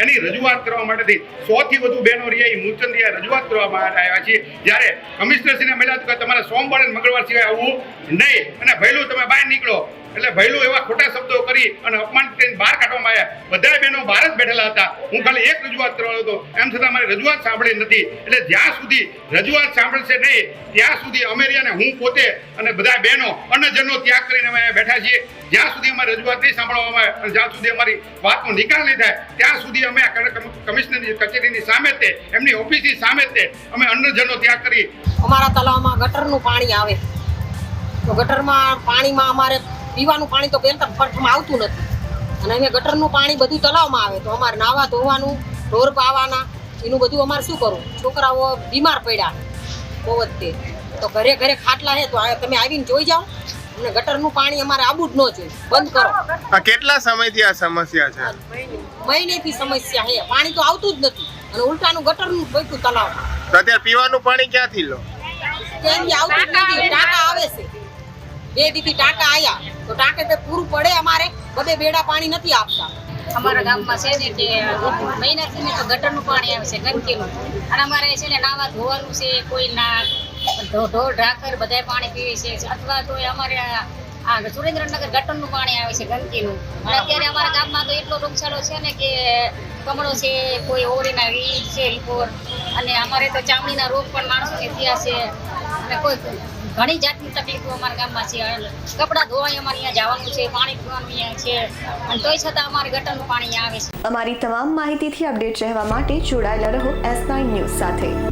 એની રજૂઆત કરવા માટેથી સો થી વધુ બહેનો રહ્યા. એ મૂર્ચંદિયા રજૂઆત કરવા માટે આવ્યા છીએ. જ્યારે કમિશનરશ્રીને મળ્યા કે તમારે સોમવારે અને મંગળવાર સિવાય આવવું નહીં. અને ભયલું તમે બહાર નીકળો. એટલે ભયલું એવા ખોટા શબ્દો કરી અને અપમાન કરીને બહાર કાઢવામાં આવ્યા. બધા બહેનો બહાર જ બેઠેલા હતા. હું ખાલી એક રજૂઆત કરવાનો હતો. એમ છતાં મારી રજૂઆત સાંભળી નથી. એટલે જ્યાં સુધી રજૂઆત સાંભળશે નહીં, ત્યાં સુધી અમેરિયાને હું પોતે અને બધા બહેનો અન્નજનનો ત્યાગ કરીને અમે બેઠા છીએ. જ્યાં સુધી અમારી રજૂઆત નહીં સાંભળવામાં આવે અને જ્યાં સુધી અમારી વાતનો નિકાલ નહીં થાય, ત્યાં સુધી અમે કમિશનરની કચેરીની સામે તે, એમની ઓફિસની સામે તે, અમે અન્નજનનો ત્યાગ કરી. અમારા તલાવમાં ગટરનું પાણી આવે. તો ગટરમાં પાણીમાં અમારે પીવાનું પાણી તો પહેલા પ્રથમ આવતું નથી. અને એને ગટરનું પાણી બધું તલાવમાં આવે. તો અમારે નાવા ધોવાનું ઢોર પાવાના એનું બધું અમારે શું કરવું? છોકરાઓ બીમાર પડ્યા. બહુ જ તે તો ઘરે ઘરે ખાટલા છે તો તમે આવીને જોઈ જાઓ. અને ગટરનું પાણી અમારે આબુ જ ન જોઈએ. બંધ કરો. આ કેટલા સમયથી આ સમસ્યા છે? મહિનેથી સમસ્યા છે. પાણી તો આવતું જ નથી. અને ઉલટાનું ગટરનું બધું તલાવ અત્યારે પીવાનું પાણી ક્યાંથી લો? ત્યાંથી આવતું જ નથી. ટાંકા આવે છે. બે દીથી ટાંકા આયા. તો ટાંકે તે પૂરું પડે અમારે, બધે બેડા પાણી નથી આપતા. અમારા ગામમાં છે ને કે મહિનાથી તો ગટરનું પાણી આવે છે ગંદકીનું અને અમારે છે ને નાવા ધોવાનું છે, કોઈ ના ઢોર ઢાકર બધાય પાણી પીવે છે. અથવા તો અમારે આ સુરેન્દ્રનગર ગટરનું પાણી આવે છે ગંદકીનું અને અત્યારે અમારા ગામમાં તો એટલો રોગચાળો છે ને કે કમળો છે, કોઈ ઓરીના વીજ છે રિપોર અને અમારે તો ચામડીના રોગ પણ માણસોને થયા છે. અને કોઈ ઘણી જાતની તકલીફો અમારા ગામમાં છે. કપડાં ધોવાય અમારે અહીંયા જવાનું છે, પાણી પીવાનું અહીંયા છે. અને તોય છતાં અમારે ગટરનું પાણી આવે છે. અમારી તમામ માહિતીથી અપડેટ રહેવા માટે જોડાયેલા રહો એસ નાઇન ન્યૂઝ સાથે.